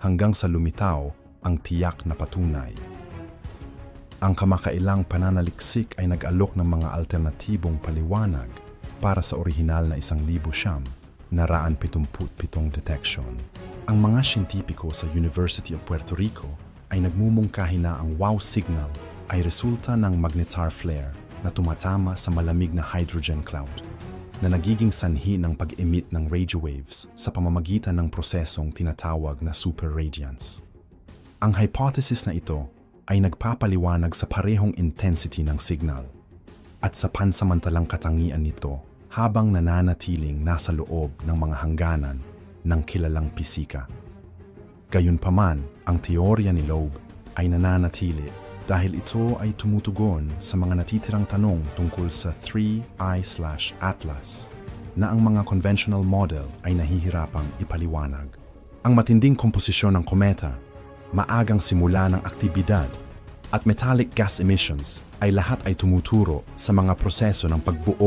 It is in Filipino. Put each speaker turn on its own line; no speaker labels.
hanggang sa lumitaw ang tiyak na patunay. Ang kamakailang pananaliksik ay nag-alok ng mga alternatibong paliwanag para sa orihinal na isang libo siyam na raan pitong detection. Ang mga siyentipiko sa University of Puerto Rico ay nagmumungkahi na ang wow signal ay resulta ng magnetar flare na tumatama sa malamig na hydrogen cloud na nagiging sanhi ng pag-emit ng radio waves sa pamamagitan ng prosesong tinatawag na superradiance. Ang hypothesis na ito ay nagpapaliwanag sa parehong intensity ng signal at sa pansamantalang katangian nito habang nananatiling nasa loob ng mga hangganan ng kilalang pisika. Gayunpaman, ang teorya ni Loeb ay nananatili dahil ito ay tumutugon sa mga natitirang tanong tungkol sa 3I/Atlas na ang mga conventional model ay nahihirapang ipaliwanag. Ang matinding komposisyon ng kometa, maagang simula ng aktibidad at metallic gas emissions ay lahat ay tumuturo sa mga proseso ng pagbuo